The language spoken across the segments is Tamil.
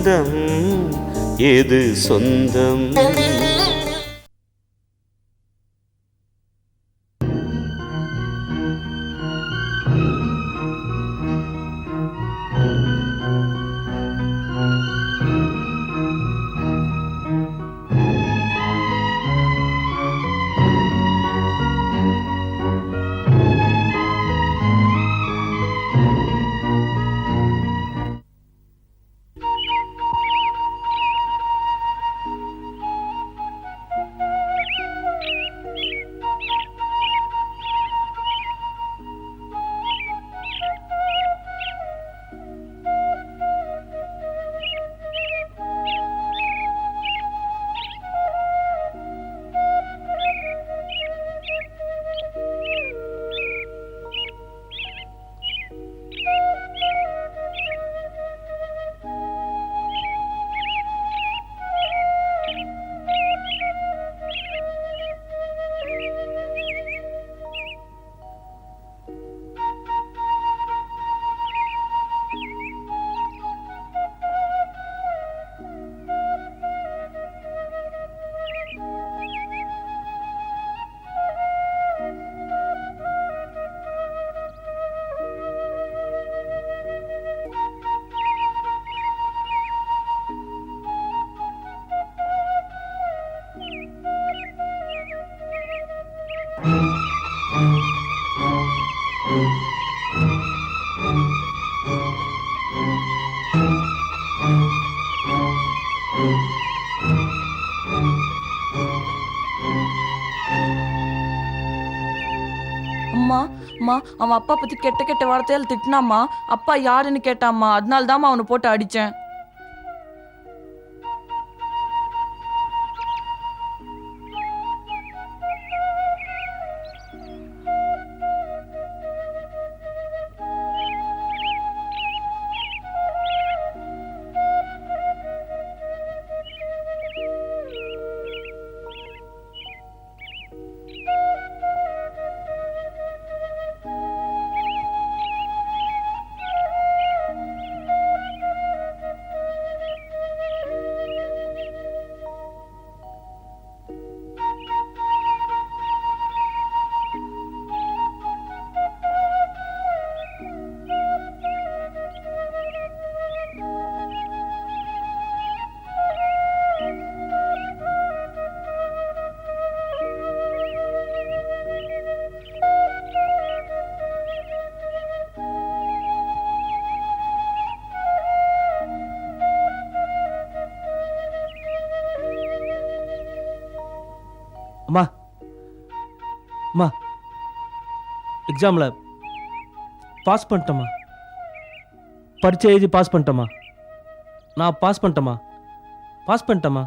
சொந்தம் எது சொந்தம்? அம்மா அவன் அப்பா பத்தி கெட்ட கெட்ட வார்த்தையால் திட்டினாம்மா. அப்பா யாருன்னு கேட்டாம்மா. அதனால தாம்மா அவனை போட்டு அடிச்சேன். அம்மா. அம்மா. எக்ஸாமில் பாஸ் பண்ணிட்டேம்மா. பரீட்சை எழுதி பாஸ் பண்ணிட்டேம்மா. நான் பாஸ் பண்ணிட்டேம்மா. பாஸ் பண்ணிட்டேம்மா.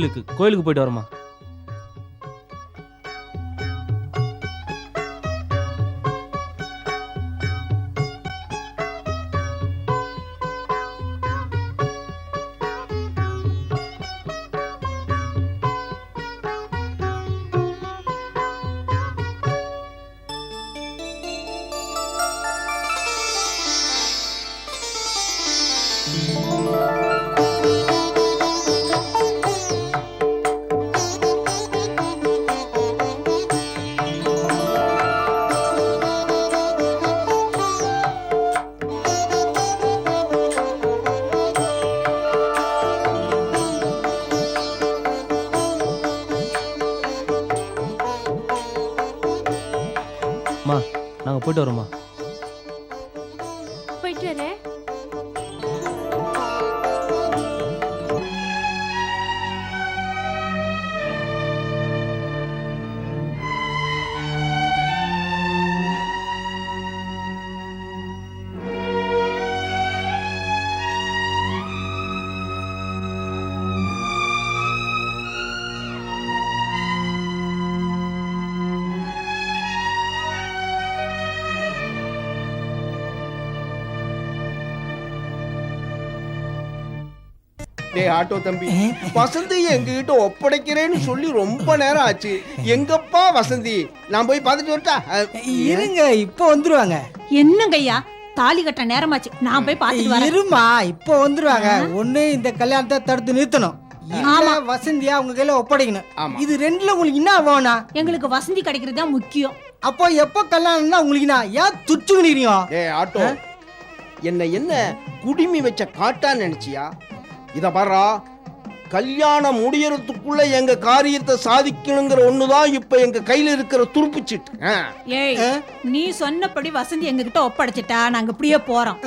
கோயிலுக்கு கோயிலுக்கு போயிட்டு வரமா போயிட்டு வரோம்மா டேய் ஆட்டோ தம்பி. வசந்தி எங்ககிட்ட ஒப்படைக்கிறேன்னு சொல்லி ரொம்ப நேரம் ஆச்சு. எங்கப்பா வசந்தி? நான் போய் பார்த்துட்டு வரட்டா? இருங்க இப்போ வந்துருவாங்க. என்னங்கய்யா தாலி கட்ட நேரமாச்சு. நான் போய் பார்த்துட்டு வரேன். இருமா இப்போ வந்துருவாங்க. ஒண்ணு இந்த கல்யாணத்தை தடுத்து நிறுத்தணும். இல்ல வசந்தியா உங்க கையில ஒப்படைக்கணும். ஆமா. இது ரெண்டுல உங்களுக்கு என்ன வேணும் எங்களுக்கு வசந்தி கிடைக்கிறது தான் முக்கியம். அப்போ எப்போ கல்யாணம்னா உங்களுக்கு என்ன? ஏன் துச்சுக்கிறீங்க டேய் ஆட்டோ. என்ன என்ன குடிமி வச்ச காட்டான்னு நினைச்சியா? இத பாரா கல்யாணம் முடியறதுக்குள்ள எங்க காரியத்தை சாதிக்கணுங்கிற ஒண்ணுதான் இப்ப எங்க கையில இருக்கிற துருப்பு சீட்டு. ஏய் நீ சொன்னபடி வசந்தி எங்க கிட்ட ஒப்படைச்சிட்டா நாங்க இப்படியே போறோம்.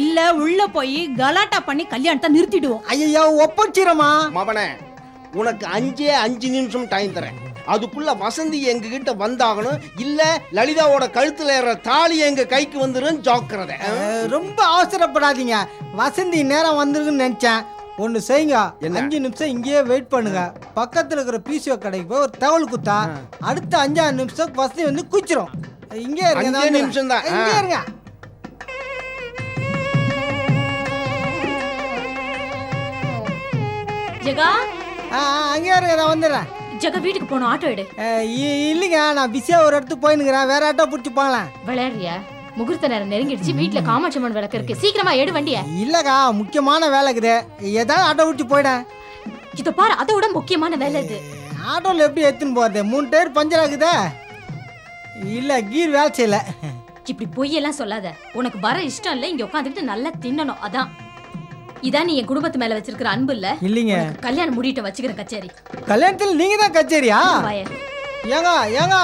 இல்ல உள்ள போய் கலாட்டா பண்ணி கல்யாணத்தை நிறுத்திடுவோம். ஐயா ஒப்படைச்சிரமா மவனே உனக்கு அஞ்சே அஞ்சு நிமிஷம் டைம் தரேன். அதுக்குள்ள வசந்தி எங்க கிட்ட வந்தாகணும். இல்ல லலிதாவோட கழுத்துல ஏற தாலி எங்க கைக்கு வந்துரும் ஜாக்கிரதை? ரொம்ப அவசரப்படாதீங்க. வசந்தி நேரம் வந்துருக்குன்னு நினைச்சேன். ஒன்று செய்யுங்க? அஞ்சு நிமிஷம் இங்கேயே வெயிட் பண்ணுங்க. பக்கத்துல இருக்கிற பிசிஓ கடைக்கு போய் ஒரு தகவல் குத்தா அடுத்த அஞ்சாறு நிமிஷம் வசதி வந்து குச்சிரும். இங்கே இருங்க. நிமிஷம்தான். ஆ. இங்கே இருங்க. ஜெகா? அங்கே இருங்க நான் வந்துடுறேன். ஜெகா வீட்டுக்கு போகணும் ஆட்டோ எடு. இல்லைங்க நான் பிஸியா ஒரு இடத்துக்கு போயினுக்கிறேன் வேற ஆட்டோ பிடிச்சி போகலாம்? விளையாடுறியா? முகூர்த்த நேரம் நெருங்கிடுச்சு. வீட்ல காமாட்சி அம்மன் விளக்கு இருக்கு. சீக்கிரமா எடு வண்டிய. இல்லக்கா முக்கியமான வேலை இருக்குது. ஏதாவது ஆட்டோ பிடிச்சி போயிடேன். இத பாரு அதை விட முக்கியமான வேலை இது. ஆட்டோவில் எப்படி எடுத்துன்னு போகிறது மூணு டயர் பஞ்சர் ஆகுதே? இல்லை கீர் வேலை செய்யல. இப்படி பொய்யெல்லாம் சொல்லாத. உனக்கு வர இஷ்டம் இல்ல இங்க உட்காந்துக்கிட்டு நல்லா தின்னணும். அதான். இதான் நீ என் குடும்பத்து மேல வச்சிருக்கிற அன்பு இல்ல? இல்லைங்க. கல்யாணம் முடிட்டு வச்சுக்கிற கச்சேரி. கல்யாணத்தில் நீங்கள் தான் கச்சேரியா ஏங்க ஏங்க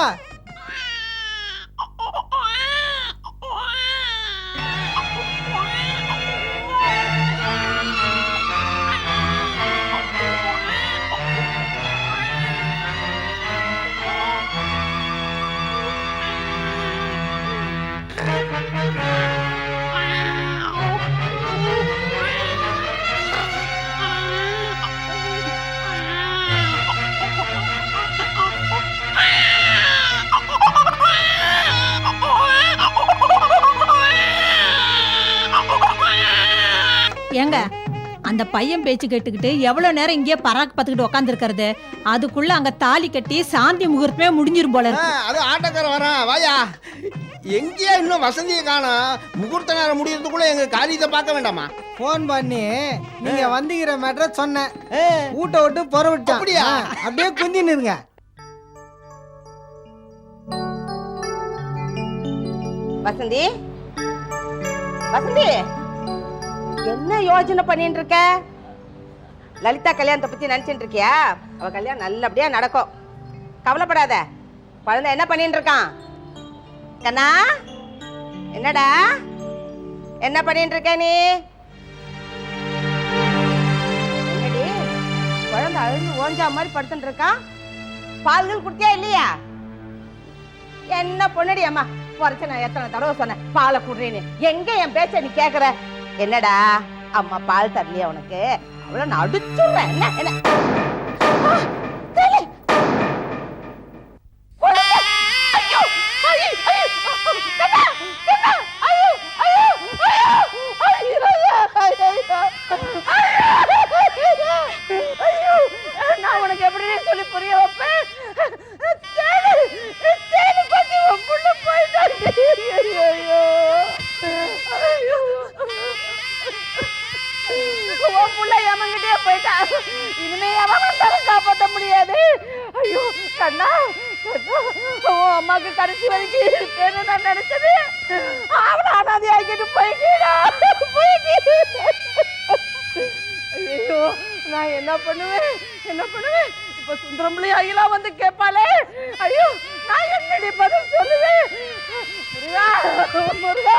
ஏங்க அந்த பையன் பேச்சு கேட்டுக்கிட்டு எவ்வளவு நேரம் இங்கேயே பராக் பார்த்துக்கிட்டு உட்காந்துருக்கிறது அதுக்குள்ள அங்க தாலி கட்டி சாந்தி முகூர்த்தமே முடிஞ்சிரும் போல இருக்கு. அது ஆட்டோக்காரன் வரான் வாயா. எங்கேயா இன்னும் வசந்தியை காணோம். முகூர்த்த நேரம் முடியறதுக்குள்ள எங்க காரியத்தை பார்க்க வேண்டாமா? ஃபோன் பண்ணி நீங்கள் வந்துக்கிற மேட்ரை சொன்னேன். ஊட்ட விட்டு புறவிட்டான் அப்படியா? அப்படியே குந்தி நிறுங்க வசந்தி? வசந்தி? என்ன யோஜனை பண்ணிட்டு இருக்க லலிதா கல்யாணத்தை பத்தி நினைச்சிட்டு இருக்கியா அவ கல்யாணம் நல்லபடியா நடக்கும். கவலைப்படாத. குழந்தை என்ன பண்ணிட்டு இருக்கான் கண்ணா என்னடா? என்ன பண்ணிட்டு இருக்க நீ? என்னடி குழந்தை அழுந்து ஓஞ்சா மாதிரி படுத்துட்டு இருக்கான் பால்கள் குடித்தியா இல்லையா? என்ன பொண்ணுடி அம்மா? குறைச்சு நான் எத்தனை தடவை சொன்னேன்? பாலை குடுறேன்னு. எங்க என் பேச்ச நீ கேக்குற? என்னடா? அம்மா பால் தரலையா உனக்கு? அவ்வளவு நான் அடிச்சுடுறேன். என்ன என்ன? நான் உனக்கு எப்படி சொல்லி புரிய அம்மாவுக்கு கடைசி வரைக்கும் இருப்பேன்னு நான் நினைச்சது. அவனை அனாதை ஆகிட்டு போயிட்டீடா ஐயோ நான் என்ன பண்ணுவேன்? என்ன பண்ணுவேன்? இப்ப சுந்தரம்பளி அகிலா வந்து கேட்பாளே. ஐயோ நான் என்னடி பதில் சொல்லுவேன்? முருகா முருகா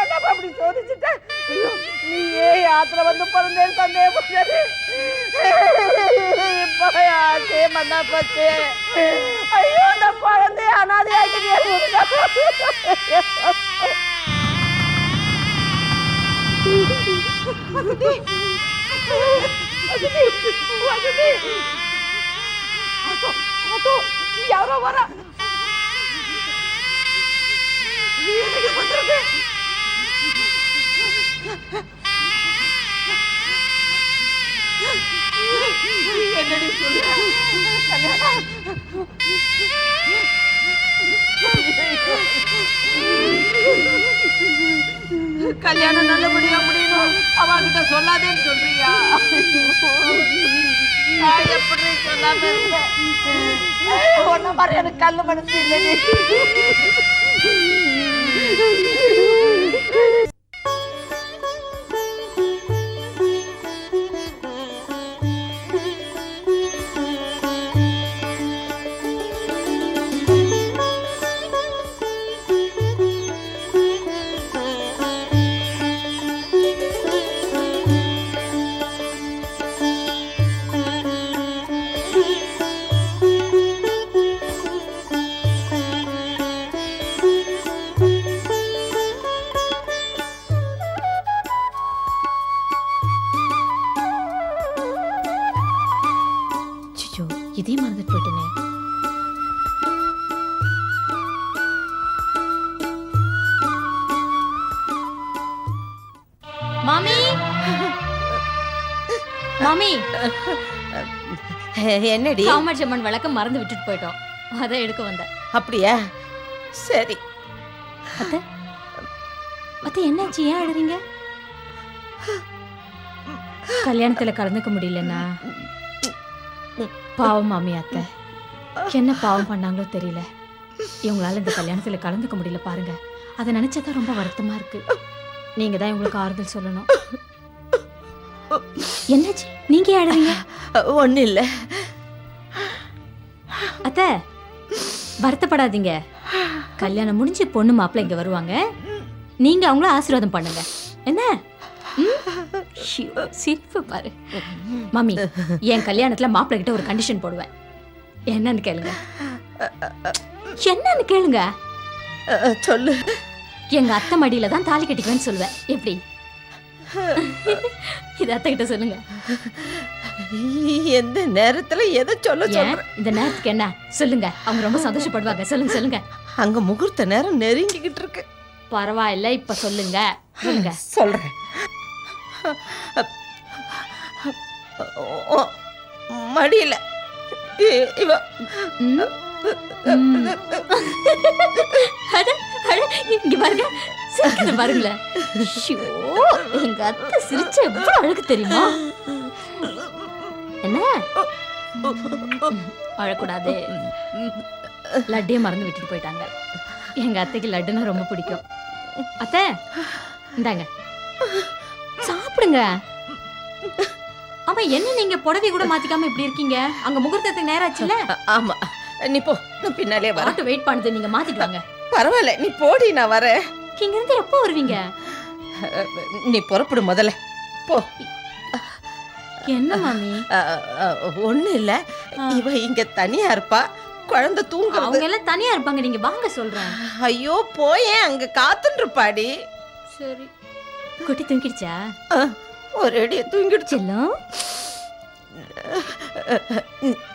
என்னப்பா அப்படி சோதிச்சுட்டேன் ஐயோ நீ ஏன் ஆத்திர வந்து பிறந்தேன்னு சந்தேகப்பட்டது இப்போ ஆசே மண்ணா போச்சு ஐயோ அந்த குழந்தைய அனாதையாக்கிட்டே முருகா வசதி வசதி வசதி ஆட்டோ ஆட்டோ யாரோ கல்யாணம் நல்லபடியா முடியணும். அவகிட்ட சொல்லாதேன்னு சொல்றியா? நான் எப்படி சொல்லாம இருந்தேன் ஒன்ன மாதிரி எனக்கு கல்லு மனசு இல்லை என்னடி? காமாட்சி அம்மன் விளக்க மறந்து விட்டுட்டு போயிட்டோம். அதான் எடுக்க வந்தேன். அப்படியா? சரி. அத்தை அத்தை என்னாச்சு? ஏன் அழுறீங்க? கல்யாணத்துல கலந்துக்க முடியலன்னா பாவம் மாமி அத்தை. என்ன பாவம் பண்ணாங்களோ தெரியல. இவங்களால இந்த கல்யாணத்துல கலந்துக்க முடியல பாருங்க. அதை நினைச்சதான் ரொம்ப வருத்தமா இருக்கு. நீங்க தான் இவங்களுக்கு ஆறுதல் சொல்லணும். என்னாச்சு? நீங்க ஏன் அழுறீங்க? ஒன்றும் இல்லை அத்தை வருத்தப்படாதீங்க. கல்யாணம் முடிஞ்சு பொண்ணு மாப்பிள்ளை இங்க வருவாங்க. நீங்க அவங்கள ஆசீர்வாதம் பண்ணுங்க. என்ன? சிரிப்பு பாரு. மம்மி என் கல்யாணத்துல மாப்பிள்ளை கிட்ட ஒரு கண்டிஷன் போடுவேன். என்னன்னு கேளுங்க. என்னன்னு கேளுங்க. சொல்லு. எங்க அத்தை மடியில தான் தாலி கட்டிக்குவேன்னு சொல்லுவேன். எப்படி? இது அத்தை சொல்லுங்க. எந்த நேரத்துல எதை சொல்ல ஏன்? இந்த நேரத்துக்கு என்ன? சொல்லுங்க. அவங்க ரொம்ப சந்தோஷப்படுவாங்க. சொல்லுங்க சொல்லுங்க. அங்க முகூர்த்த நேரம் நெருங்கிக்கிட்டு இருக்கு. பரவாயில்ல இப்ப சொல்லுங்க. சொல்லுங்க. சொல்றேன். மடியில. இவ. பாருங்களேன் எங்க அத்தை சிரிச்ச எவ்வளவு அழகு தெரியுமா? என்ன? அழக்கூடாது. லட்டையே மறந்து விட்டுட்டு போயிட்டாங்க. எங்க அத்தைக்கு லட்டுன்னா ரொம்ப பிடிக்கும். அத்தை இந்தாங்க. சாப்பிடுங்க. ஆமா என்ன நீங்க புடவை கூட மாத்திக்காம இப்படி இருக்கீங்க? அங்க முகூர்த்தத்துக்கு நேரம் ஆச்சுல்ல ஆமா. நீ போ. பின்னாலே வரேன். ஆட்டோ வெயிட் பண்ணுது. நீங்க மாத்திட்டு வாங்க. பரவாயில்ல. நீ போடி நான் வரேன். இங்க இருந்து எப்போ வருவீங்க? நீ புறப்படு முதல்ல. போ. என்ன மாமி? ஒண்ணு இல்ல. இவ இங்க தனியா இருப்பா. குழந்தை தூங்குறது. அவங்க எல்லாம் தனியா இருப்பாங்க. நீங்க வாங்க சொல்றேன். ஐயோ போயேன். அங்க காத்துன்னு இருப்பாடி சரி. குட்டி தூங்கிடுச்சா? ஒரு அடி தூங்கிடுச்சு. செல்லம்.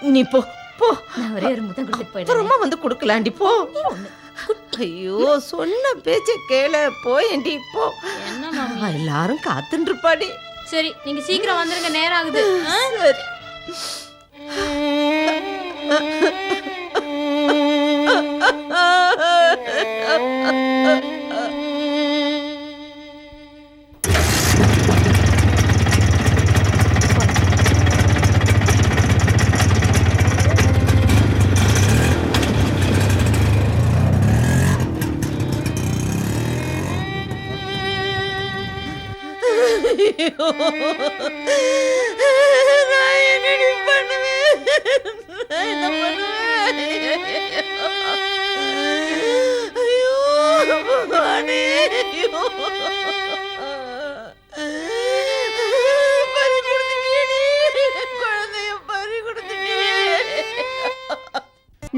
நீ- போ போ. நான் ஒரே ஒரு முத்தம் கொடுத்துட்டு போயிடுறேன். வந்து கொடுக்கலாண்டி போ. ஐயோ சொன்ன பேச்ச கேள. போயேண்டி போ. என்ன மாமி? எல்லாரும் காத்துன்னு இருப்பாடி சரி நீங்க சீக்கிரம் வந்துருங்க நேரம் ஆகுது? சரி.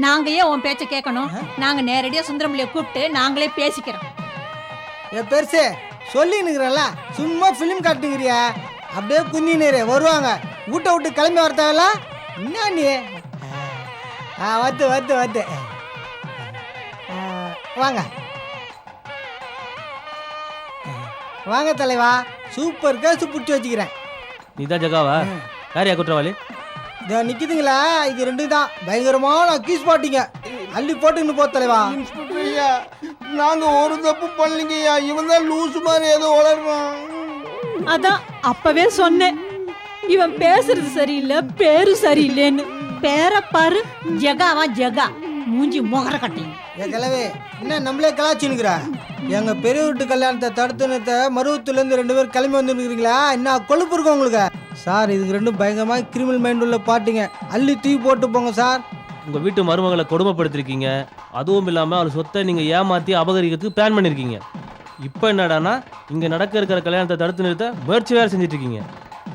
நாங்க ஏன் உன் பேச்ச கேட்கணும் நாங்க நேரடியா சுந்தரம்பிள்ளைய கூப்பிட்டு நாங்களே பேசிக்கிறோம். ஏ பெருசு சொல்லினுக்குறல சும்மா ஃபிலிம் காட்டுங்கிறியா அப்படியே குந்தினுரு வருவாங்க. வீட்டை விட்டு கிளம்பி வரத்தாவல என்ன நீ? ஆ வந்து வந்து வந்து. வாங்க. வாங்க தலைவா. சூப்பர் கேஸ் பிடிச்சி வச்சுக்கிறேன். நீ தான் ஜகாவா யார் குற்றவாளி? இதோ நிக்குதுங்களா இது ரெண்டு தான். பயங்கரமான கீஸ் பாட்டிங்க அள்ளி போட்டுன்னு போ தலைவா. ஐயா நாங்க ஒரு தப்பு பண்ணலைங்க ஐயா. இவன் தான் லூசு மாதிரி ஏதோ வளர்றான் அதான் அப்பவே சொன்னேன். இவன் பேசுறது சரியில்லை பேரு சரியில்லைன்னு. பேரை பாரு ஜெகாவா ஜெகா. மூஞ்சி முகர கட்டி ஏ கிழவே என்ன நம்மளே கலாச்சினுக்குற எங்க பெரிய வீட்டு கல்யாணத்தை தடுத்துனத்த மருவத்துல இருந்து ரெண்டு பேரும் கிளம்பி வந்துருக்கிறீங்களா என்ன கொழுப்பு இருக்கும் உங்களுக்கு? சார் இதுக்கு ரெண்டும் பயங்கரமா கிரிமினல் மைண்ட் உள்ள பாட்டுங்க. அள்ளி தூக்கி போட்டு போங்க சார். உங்க வீட்டு மருமகளை கொடுமைப்படுத்திருக்கீங்க. அதுவும் இல்லாம அவர் சொத்தை நீங்க ஏமாத்தி அபகரிக்கிறதுக்கு பிளான் பண்ணிருக்கீங்க. இப்போ என்னடான்னா இங்க நடக்க இருக்கிற கல்யாணத்தை தடுத்து நிறுத்த முயற்சி வேற செஞ்சுட்டு இருக்கீங்க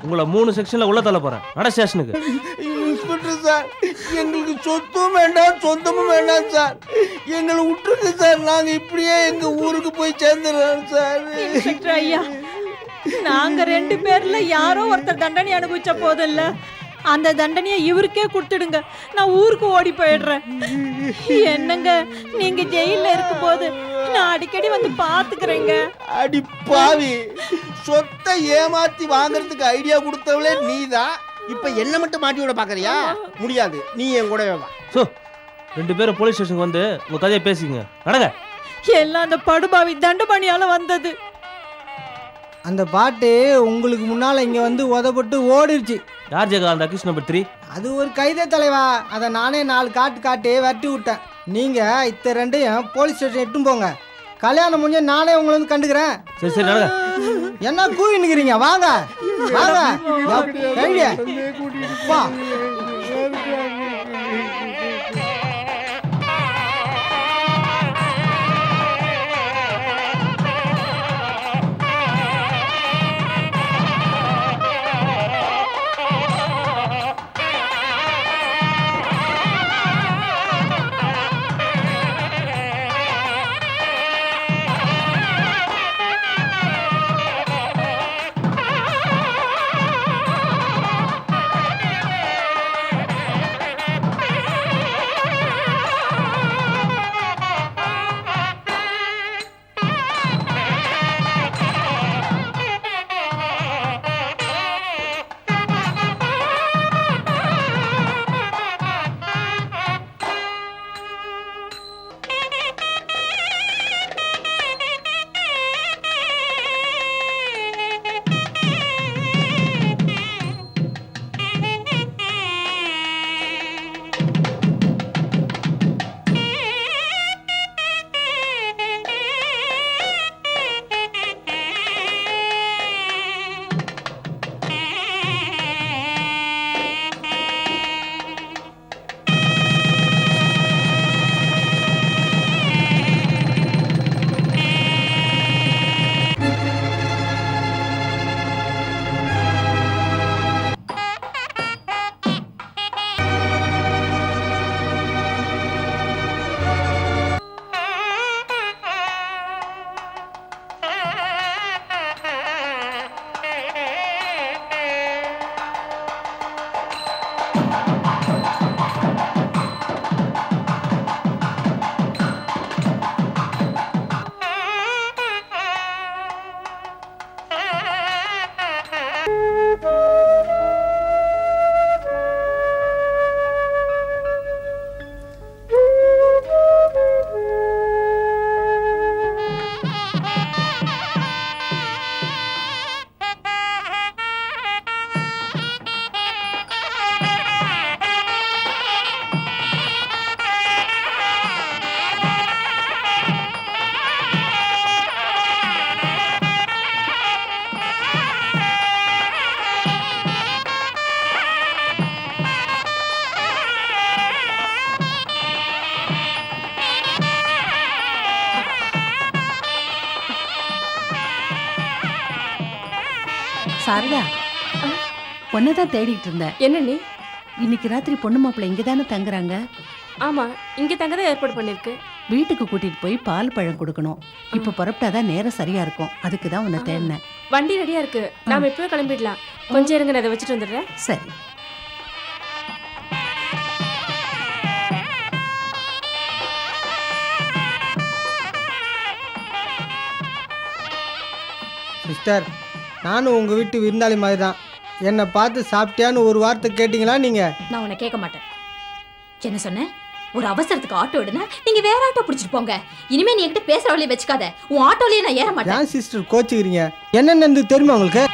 உங்களை மூணு செக்ஷன்ல உள்ள தள்ள போறேன். நட ஸ்டேஷனுக்கு. இன்ஸ்பெக்டர் சார் எங்களுக்கு சொத்தும் வேண்டாம் சொந்தமும் வேண்டாம் சார். எங்களை விட்டுருங்க சார். நாங்க இப்படியே எங்க ஊருக்கு போய் சேர்ந்துடுறோம் சார். ஐயா. நாங்க ரெண்டு பேர்ல யாரோ ஒருத்தர் தண்டனை அனுபவிச்ச போதில்ல. அந்த தண்டனையை இவருக்கே கொடுத்துடுங்க. நான் ஊருக்கு ஓடி போயிடுறேன். என்னங்க நீங்க ஜெயில இருக்கும்போது நான் அடிக்கடி வந்து பாத்துக்கிறேங்க. அடி பாவி. சொத்தை ஏமாத்தி வாங்குறதுக்கு ஐடியா கொடுத்தவளே நீதான் இப்ப என்ன மட்டும் மாட்டி விட பாக்குறியா? முடியாது. நீ என் கூடவே வா. ஸோ ரெண்டு பேரும் போலீஸ் ஸ்டேஷனுக்கு வந்து உங்க கதையை பேசிங்க நடங்க. எல்லாம் அந்த படுபாவி தண்டபாணியால வந்தது. அந்த பாட்டு உங்களுக்கு முன்னால இங்க வந்து உதப்பட்டு ஓடிடுச்சு யார் ஜெகா அக்யூஸ் நம்பர் த்ரீ அது ஒரு கைதே தலைவா. அதை நானே நாலு காட்டு காட்டி விரட்டி விட்டேன். நீங்க இத்த ரெண்டையும் போலீஸ் ஸ்டேஷன் எட்டும் போங்க. கல்யாணம் முடிஞ்ச நானே உங்களை வந்து கண்டுக்கிறேன். சரி சரி நடங்க. என்ன கூவி நிக்கிறீங்க? வாங்க. வாங்க. சாரதா தான் தேடிட்டு இருந்தேன். என்ன நீ? இன்னைக்கு ராத்திரி பொண்ணு மாப்பிள்ளை இங்கே தானே தங்குறாங்க? ஆமா இங்க தங்கதான் ஏற்பாடு பண்ணிருக்கு. வீட்டுக்கு கூட்டிட்டு போய் பால் பழம் கொடுக்கணும். இப்போ புறப்பட்டாதான் நேரம் சரியா இருக்கும். அதுக்கு தான் உன்னை தேடினேன். வண்டி ரெடியா இருக்கு. நாம இப்பவே கிளம்பிடலாம். கொஞ்சம் இருங்க நான் அதை வச்சுட்டு வந்துடுறேன். சரி. சிஸ்டர் நானும் உங்கள் வீட்டு விருந்தாளி மாதிரி தான் என்னை பார்த்து சாப்பிட்டியான்னு ஒரு வார்த்தை கேட்டிங்களா நீங்கள் நான் உன்னை கேட்க மாட்டேன். என்ன சொன்னேன் ஒரு அவசரத்துக்கு ஆட்டோ எடுனா நீங்க வேற ஆட்டோ பிடிச்சிட்டு போங்க. இனிமே நீ என்கிட்ட பேசுற வழியை வச்சுக்காத. உன் ஆட்டோலயே நான் ஏற மாட்டேன். சிஸ்டர் கோச்சுக்கிறீங்க? என்ன நடந்தது தெரியுமா உங்களுக்கு?